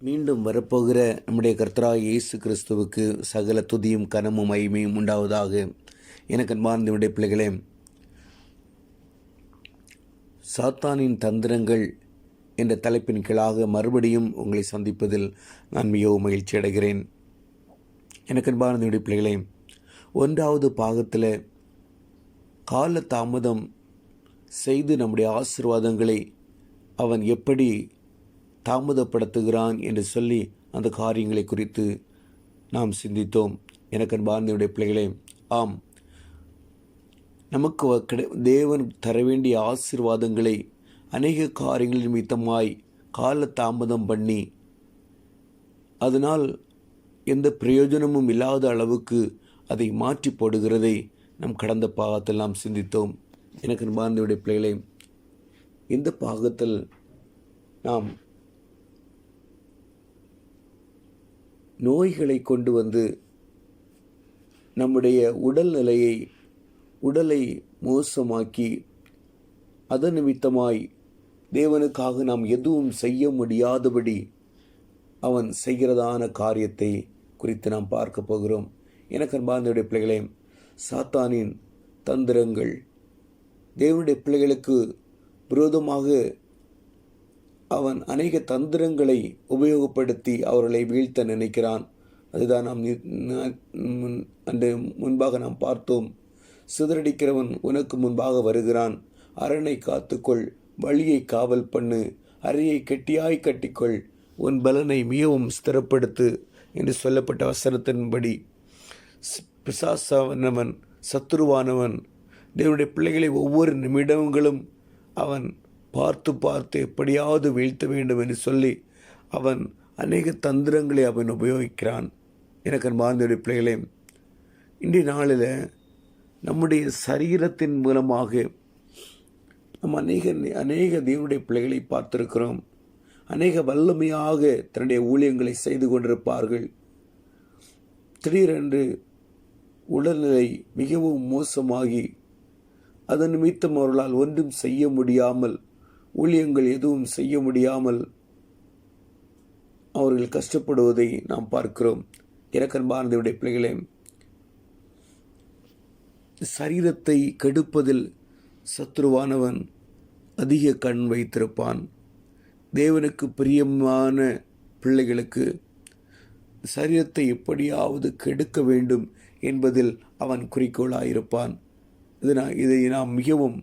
மீண்டும் வரப்போகிற நம்முடைய கர்த்தரா இயேசு கிறிஸ்துவுக்கு சகல துதியும் கனமும் மகிமையும் உண்டாவதாக எனக்கு அன்பார்ந்தவுடைய பிள்ளைகளே சாத்தானின் தந்திரங்கள் என்ற தலைப்பின் கீழாக மறுபடியும் உங்களை சந்திப்பதில் நான் மிகவும் மகிழ்ச்சி அடைகிறேன். எனக்கு அன்பார்ந்தவுடைய பிள்ளைகளே ஒன்றாவது பாகத்தில் கால தாமதம் செய்து நம்முடைய ஆசீர்வாதங்களை அவன் எப்படி தாமதப்படுத்துகிறான் என்று சொல்லி அந்த காரியங்களை குறித்து நாம் சிந்தித்தோம். எனக்கு அன்பார்ந்தவுடைய பிள்ளைகளே ஆம். நமக்கு வ- கிடை தேவன் தர வேண்டிய ஆசீர்வாதங்களை அநேக காரியங்களின் நிமித்தமாய் கால தாமதம் பண்ணி அதனால் எந்த பிரயோஜனமும் இல்லாத அளவுக்கு அதை மாற்றி போடுகிறதை நம் கடந்த பாகத்தில் நாம் சிந்தித்தோம். எனக்கு அன்பார்ந்தவுடைய பிள்ளைகளே இந்த பாகத்தில் நாம் நோய்களை கொண்டு வந்து நம்முடைய உடல்நிலையை உடலை மோசமாக்கி அதன் நிமித்தமாய் தேவனுக்காக நாம் எதுவும் செய்ய முடியாதபடி அவன் செய்கிறதான காரியத்தை குறித்து நாம் பார்க்க போகிறோம். எனக்கு அன்பார்ந்தவுடைய பிள்ளைகளே சாத்தானின் தந்திரங்கள் தேவனுடைய பிள்ளைகளுக்கு விரோதமாக அவன் அநேக தந்திரங்களை உபயோகப்படுத்தி அவர்களை வீழ்த்த நினைக்கிறான். அதுதான் நாம் முன்- அன்று முன்பாக நாம் பார்த்தோம். சிதறடிக்கிறவன் உனக்கு முன்பாக வருகிறான். அரணை காத்துக்கொள் வழியை காவல் பண்ணு அறையை கெட்டியாய் கட்டிக்கொள் உன் பலனை மிகவும் ஸ்திரப்படுத்து என்று சொல்லப்பட்ட வசனத்தின்படி. ஸ்- பிசாசானவன் சத்துருவானவன் தேவனுடைய பிள்ளைகளை ஒவ்வொரு நிமிடங்களும் அவன் பார்த்து பார்த்து எப்படியாவது வீழ்த்த வேண்டும் என்று சொல்லி அவன் அநேக தந்திரங்களை அவன் உபயோகிக்கிறான். எனக்கு மார்ந்தோடைய பிள்ளைகளே இன்றைய நாளில் நம்முடைய சரீரத்தின் மூலமாக நம் அநேக அநேக தேவனுடைய பிள்ளைகளை பார்த்திருக்கிறோம். அநேக வல்லமையாக தன்னுடைய ஊழியங்களை செய்து கொண்டிருப்பார்கள். திடீரென்று உடல்நிலை மிகவும் மோசமாகி அதன் நிமித்தம் அவர்களால் ஒன்றும் செய்ய முடியாமல் ஊழியங்கள் எதுவும் செய்ய முடியாமல் அவர்கள் கஷ்டப்படுவதை நாம் பார்க்கிறோம். இறக்கன்பார்ந்தவுடைய பிள்ளைகளே சரீரத்தை கெடுப்பதில் சத்ருவானவன் அதிக கண் வைத்திருப்பான். தேவனுக்கு பிரியமான பிள்ளைகளுக்கு சரீரத்தை எப்படியாவது கெடுக்க வேண்டும் என்பதில் அவன் குறிக்கோளாயிருப்பான். இது நான் இதை நாம் மிகவும்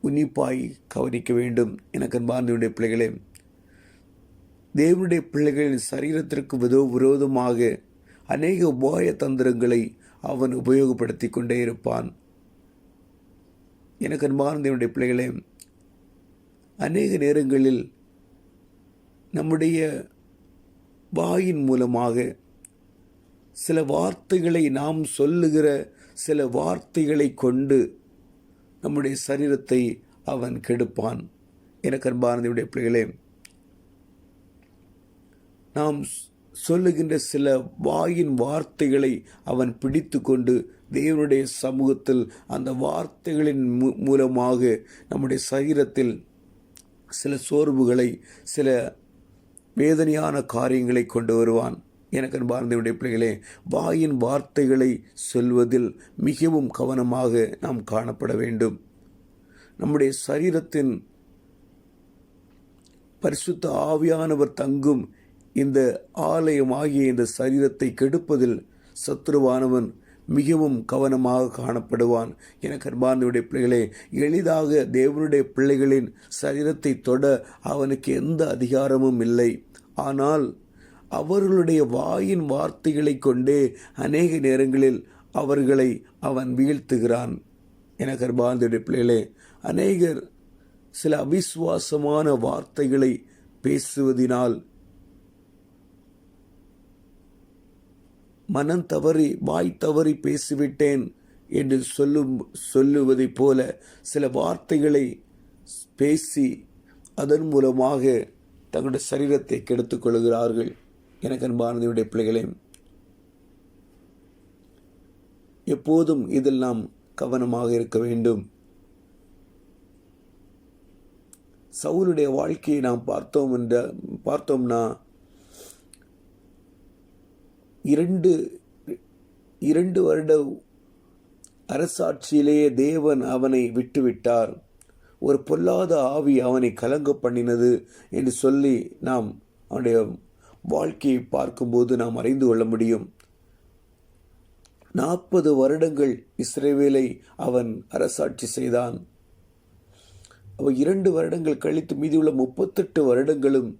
உன்னிப்பாய் கவனிக்க வேண்டும். எனக்கு அன்பார்ந்தவருடைய பிள்ளைகளே தேவனுடைய பிள்ளைகளின் சரீரத்திற்கு விதோ விரோதமாக அநேக உபாய தந்திரங்களை அவன் உபயோகப்படுத்தி கொண்டே இருப்பான். எனக்கு அன்பார்ந்தவனுடைய பிள்ளைகளே அநேக நேரங்களில் நம்முடைய வாயின் மூலமாக சில வார்த்தைகளை நாம் சொல்லுகிற சில வார்த்தைகளை கொண்டு நம்முடைய சரீரத்தை அவன் கெடுப்பான். எனக்கு அன்பானதுடைய பிள்ளைகளே நாம் சொல்லுகின்ற சில வாயின் வார்த்தைகளை அவன் பிடித்து கொண்டு தேவனுடைய சமூகத்தில் அந்த வார்த்தைகளின் மூலமாக நம்முடைய சரீரத்தில் சில சோர்வுகளை சில வேதனையான காரியங்களை கொண்டு வருவான். எனக்கு அன்பார்ந்தவுடைய பிள்ளைகளே வாயின் வார்த்தைகளை சொல்வதில் மிகவும் கவனமாக நாம் காணப்பட வேண்டும். நம்முடைய சரீரத்தின் பரிசுத்த ஆவியானவர் தங்கும் இந்த ஆலயமாகிய இந்த சரீரத்தை கெடுப்பதில் சத்துருவானவன் மிகவும் கவனமாக காணப்படுவான். என அன்பார்ந்தவுடைய பிள்ளைகளே எளிதாக தேவனுடைய பிள்ளைகளின் சரீரத்தை தொட அவனுக்கு எந்த அதிகாரமும் இல்லை. ஆனால் அவர்களுடைய வாயின் வார்த்தைகளை கொண்டே அநேக நேரங்களில் அவர்களை அவன் வீழ்த்துகிறான். என கர்பாந்துடைய பிள்ளைகளே அநேகர் சில அவிசுவாசமான வார்த்தைகளை பேசுவதினால் மனம் தவறி வாய் தவறி பேசிவிட்டேன் என்று சொல்லும் சொல்லுவதைப் போல சில வார்த்தைகளை பேசி அதன் மூலமாக தங்களுடைய சரீரத்தை கெடுத்துக் கொள்கிறார்கள். எனக்கு அன்பானதையுடைய பிள்ளைகளே எப்போதும் இதில் நாம் கவனமாக இருக்க வேண்டும். சவுலுடைய வாழ்க்கையை நாம் பார்த்தோம் என்ற பார்த்தோம்னா இரண்டு இரண்டு வருட அரசாட்சியிலேயே தேவன் அவனை விட்டுவிட்டார். ஒரு பொல்லாத ஆவி அவனை கலங்க பண்ணினது என்று சொல்லி நாம் அவனுடைய வாழ்க்கையை பார்க்கும்போது நாம் அறிந்து கொள்ள முடியும். நாற்பது வருடங்கள் இஸ்ரேவேலை அவன் அரசாட்சி செய்தான். அவன் இரண்டு வருடங்கள் கழித்து மீதியுள்ள முப்பத்தெட்டு வருடங்களும்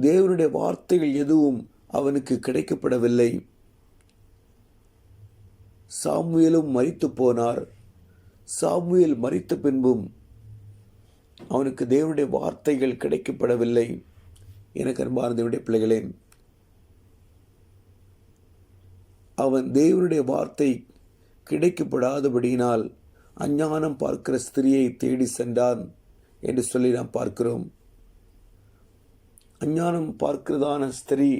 தேவனுடைய வார்த்தைகள் எதுவும் அவனுக்கு கிடைக்கப்படவில்லை. சாமுவேலும் மறித்து போனார். சாமுவேல் மறித்த பின்பும் அவனுக்கு தேவனுடைய வார்த்தைகள் கிடைக்கப்படவில்லை. எனக்கு அன்பார்ந்தவுடைய பிள்ளைகளே அவன் தேவனுடைய வார்த்தை கிடைக்கப்படாதபடியினால் அஞ்ஞானம் பார்க்கிற ஸ்திரியை தேடி சென்றான் என்று சொல்லி நாம் பார்க்கிறோம். அஞ்ஞானம் பார்க்கிறதான ஸ்திரீ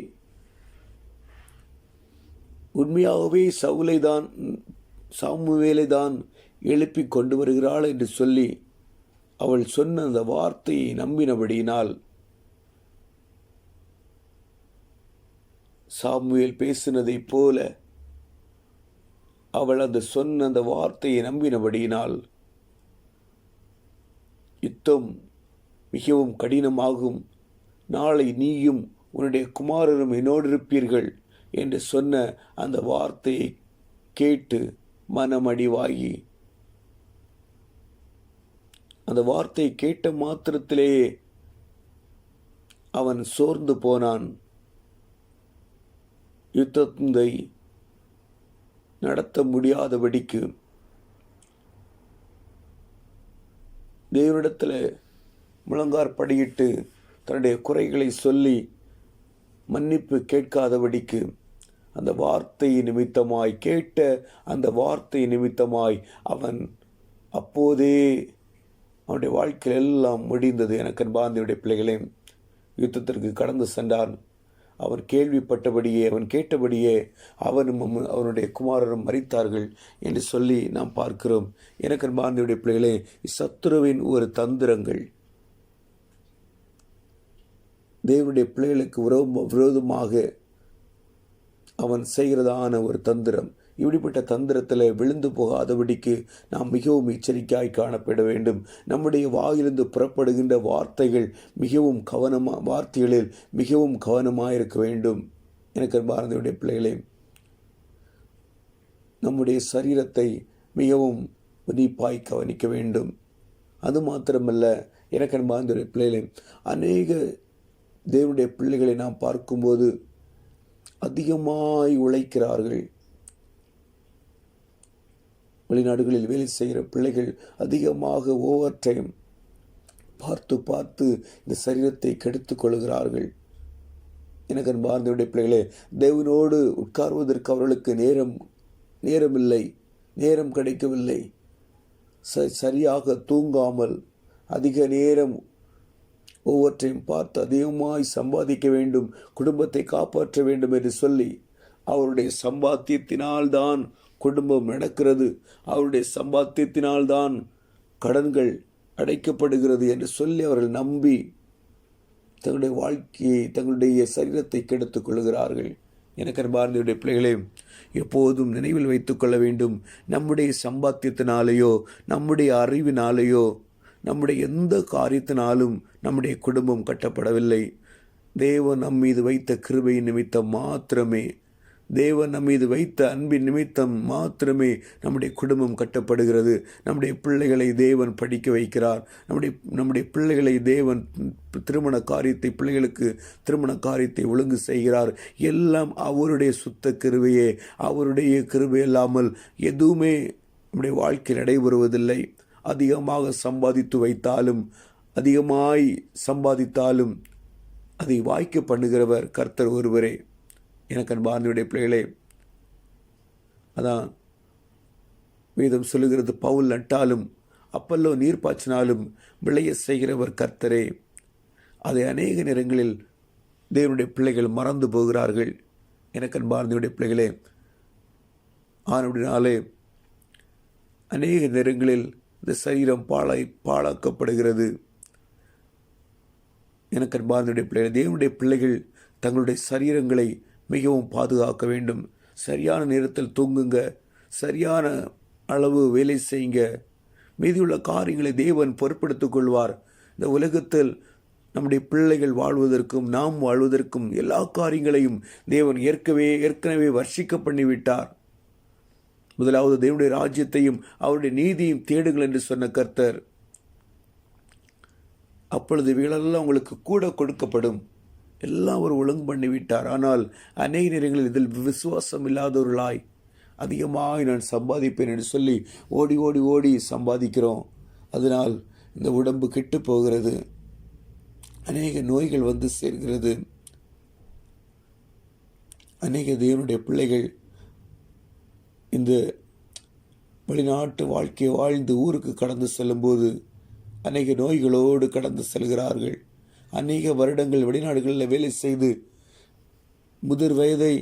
உண்மையாகவே சவுலை தான் சாமுவேலை தான் எழுப்பி கொண்டு வருகிறாள் என்று சொல்லி அவள் சொன்ன அந்த வார்த்தையை நம்பினபடியினால் சாமுவேல் பேசினதைப் போல அவள் அந்த சொன்ன அந்த வார்த்தையை நம்பினபடியினால் யுத்தம் மிகவும் கடினமாகும். நாளை நீயும் உன்னுடைய குமாரரும் என்னோடு இருப்பீர்கள் என்று சொன்ன அந்த வார்த்தையை கேட்டு மனமடிவாகி அந்த வார்த்தையை கேட்ட மாத்திரத்திலேயே அவன் சோர்ந்து போனான். யுத்தத்தை நடத்த முடியாதபடிக்கு தேவனிடத்தில் முழங்கார் படியிட்டு தன்னுடைய குறைகளை சொல்லி மன்னிப்பு கேட்காதபடிக்கு அந்த வார்த்தை நிமித்தமாய் கேட்ட அந்த வார்த்தை நிமித்தமாய் அவன் அப்போதே அவனுடைய வாழ்க்கையில் எல்லாம் முடிந்தது. எனக்கு பாந்தியுடைய பிள்ளைகளே யுத்தத்திற்கு கடந்து சென்றான். அவன் கேள்விப்பட்டபடியே அவன் கேட்டபடியே அவனும் அவனுடைய குமாரரும் மறித்தார்கள் என்று சொல்லி நாம் பார்க்கிறோம். எனக்கு பாந்தியுடைய பிள்ளைகளே சத்துருவின் ஒரு தந்திரங்கள். தேவனுடைய பிள்ளைகளுக்கு விரோத விரோதமாக அவன் செய்கிறதான ஒரு தந்திரம். இப்படிப்பட்ட தந்திரத்தில் விழுந்து போகாதபடிக்கு நாம் மிகவும் எச்சரிக்கையாய் காணப்பட வேண்டும். நம்முடைய வாயிலிருந்து புறப்படுகின்ற வார்த்தைகள் மிகவும் கவனமாக வார்த்தைகளில் மிகவும் கவனமாக இருக்க வேண்டும். எனக்கு பாரதியுடைய பிள்ளைகளே நம்முடைய சரீரத்தை மிகவும் உன்னிப்பாய் கவனிக்க வேண்டும். அது மாத்திரமல்ல எனக்கு பாரதியுடைய பிள்ளைகளே அநேக தேவனுடைய பிள்ளைகளை நாம் பார்க்கும்போது அதிகமாய் உழைக்கிறார்கள். வெளிநாடுகளில் வேலை செய்கிற பிள்ளைகள் அதிகமாக ஓவர் டைம் பார்த்து பார்த்து இந்த சரீரத்தை கெடுத்து கொள்கிறார்கள். எனக்கு அன்பார்ந்தவுடைய பிள்ளைகளே தேவனோடு உட்கார்வதற்கு அவர்களுக்கு நேரம் நேரமில்லை நேரம் கிடைக்கவில்லை. ச சரியாக தூங்காமல் அதிக நேரம் ஒவ்வொற்றையும் பார்த்து அதிகமாய் சம்பாதிக்க வேண்டும் குடும்பத்தை காப்பாற்ற வேண்டும் என்று சொல்லி அவருடைய சம்பாத்தியத்தினால்தான் குடும்பம் நடக்கிறது. அவருடைய சம்பாத்தியத்தினால்தான் கடன்கள் அடைக்கப்படுகிறது என்று சொல்லி அவர்கள் நம்பி தங்களுடைய வாழ்க்கையை தங்களுடைய சரீரத்தை கெடுத்துக் கொள்கிறார்கள். எனக்கு அன்பார்ந்தவுடைய பிள்ளைகளே எப்போதும் நினைவில் வைத்துக்கொள்ள வேண்டும். நம்முடைய சம்பாத்தியத்தினாலேயோ நம்முடைய அறிவினாலேயோ நம்முடைய எந்த காரியத்தினாலும் நம்முடைய குடும்பம் கட்டப்படவில்லை. தேவன் நம் மீது வைத்த கிருபை நிமித்தம் மாத்திரமே தேவன் நம் மீது வைத்த அன்பின் நிமித்தம் மாத்திரமே நம்முடைய குடும்பம் கட்டப்படுகிறது. நம்முடைய பிள்ளைகளை தேவன் படிக்க வைக்கிறார். நம்முடைய நம்முடைய பிள்ளைகளை தேவன் திருமண காரியத்தை பிள்ளைகளுக்கு திருமண காரியத்தை ஒழுங்கு செய்கிறார். எல்லாம் அவருடைய சுத்த கிருவையே அவருடைய கிருவை இல்லாமல் எதுவுமே நம்முடைய வாழ்க்கையில் நடைபெறுவதில்லை. அதிகமாக சம்பாதித்து வைத்தாலும் அதிகமாய் சம்பாதித்தாலும் அதை வாய்க்க பண்ணுகிறவர் கர்த்தர் ஒருவரே. எனக்கு அன்பார்ந்தவுடைய பிள்ளைகளே அதான் வேதம் சொல்லுகிறது பவுல் நட்டாலும் அப்பல்லோ நீர் பாய்ச்சினாலும் விளைய செய்கிறவர் கர்த்தரே. அதை அநேக நேரங்களில் தேவனுடைய பிள்ளைகள் மறந்து போகிறார்கள். எனக்கு அன்பார்ந்தவுடைய பிள்ளைகளே ஆனவுடனாலே அநேக நேரங்களில் இந்த சரீரம் பாழாய் பாழாக்கப்படுகிறது. எனக்கு அன்பார்ந்தடைய பிள்ளைகள் தேவனுடைய பிள்ளைகள் தங்களுடைய சரீரங்களை மிகவும் பாதுகாக்க வேண்டும். சரியான நேரத்தில் தூங்குங்க. சரியான அளவு வேலை செய்யுங்க. மீதியுள்ள காரியங்களை தேவன் பொருட்படுத்திக் கொள்வார். இந்த உலகத்தில் நம்முடைய பிள்ளைகள் வாழ்வதற்கும் நாம் வாழ்வதற்கும் எல்லா காரியங்களையும் தேவன் ஏற்கவே ஏற்கனவே வர்ஷிக்க பண்ணிவிட்டார். முதலாவது தேவனுடைய ராஜ்யத்தையும் அவருடைய நீதியும் தேடுங்கள் என்று சொன்ன கர்த்தர். அப்பொழுது இவைகளெல்லாம் உங்களுக்கு கூட கொடுக்கப்படும். எல்லாம் அவர் ஒழுங்கு பண்ணிவிட்டார். ஆனால் அநேக நேரங்களில் இதில் விசுவாசம் இல்லாதவர்களாய் அதிகமாக நான் சம்பாதிப்பேன் என்று சொல்லி ஓடி ஓடி ஓடி சம்பாதிக்கிறோம். அதனால் இந்த உடம்பு கெட்டு போகிறது. அநேக நோய்கள் வந்து சேர்கிறது. அநேக தேவனுடைய பிள்ளைகள் இந்த வெளிநாட்டு வாழ்க்கையை வாழ்ந்து ஊருக்கு கடந்து செல்லும்போது அநேக நோய்களோடு கடந்து செல்கிறார்கள். அநேக வருடங்கள் வெளிநாடுகளில் வேலை செய்து முதிர் வயதை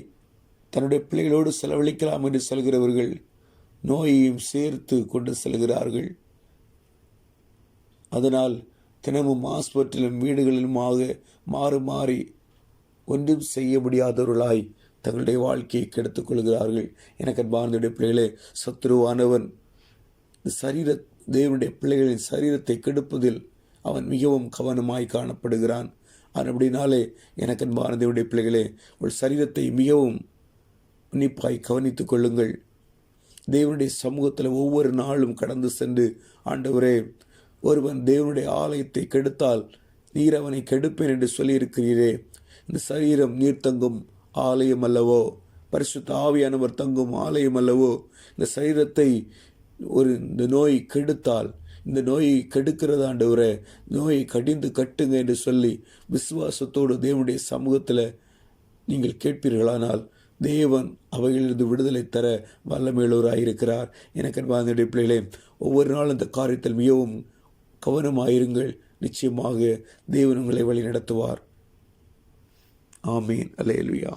தன்னுடைய பிள்ளைகளோடு செலவழிக்கலாம் என்று செல்கிறவர்கள் நோயையும் சேர்த்து கொண்டு செல்கிறார்கள். அதனால் தினமும் ஹாஸ்பிட்டலும் வீடுகளிலுமாக மாறு மாறி ஒன்றும் செய்ய முடியாதவர்களாய் தங்களுடைய வாழ்க்கையை கெடுத்துக் கொள்கிறார்கள். எனக்கு அன்பார்ந்துடைய பிள்ளைகளே சத்ருவானவன் சரீர தேவனுடைய பிள்ளைகளின் சரீரத்தை கெடுப்பதில் அவன் மிகவும் கவனமாய் காணப்படுகிறான். அப்படினாலே எனக்கு அன்பான பிள்ளைகளே உங்கள் சரீரத்தை மிகவும் உன்னிப்பாய் கவனித்துக் கொள்ளுங்கள். தேவனுடைய சமூகத்தில் ஒவ்வொரு நாளும் கடந்து சென்று ஆண்டவரே ஒருவன் தேவனுடைய ஆலயத்தை கெடுத்தால் நீர் அவனை கெடுப்பேன் என்று சொல்லியிருக்கிறீரே. இந்த சரீரம் நீர் தங்கும் ஆலயம் அல்லவோ பரிசுத்த ஆவியானவர் தங்கும் ஆலயம் அல்லவோ இந்த சரீரத்தை ஒரு இந்த நோய் கெடுத்தால் இந்த நோயை கெடுக்கிறதாண்டவரை நோயை கடிந்து கட்டுங்க என்று சொல்லி விசுவாசத்தோடு தேவனுடைய சமூகத்தில் நீங்கள் கேட்பீர்களானால் தேவன் அவைகளிலிருந்து விடுதலை தர வல்லமேலோராயிருக்கிறார் எனக்கு அன்பாந்தடைய பிள்ளைகளே ஒவ்வொரு நாளும் இந்த காரியத்தில் மிகவும் கவனமாயிருங்கள். நிச்சயமாக தேவன் உங்களை வழி நடத்துவார். ஆமீன். அலேலுயா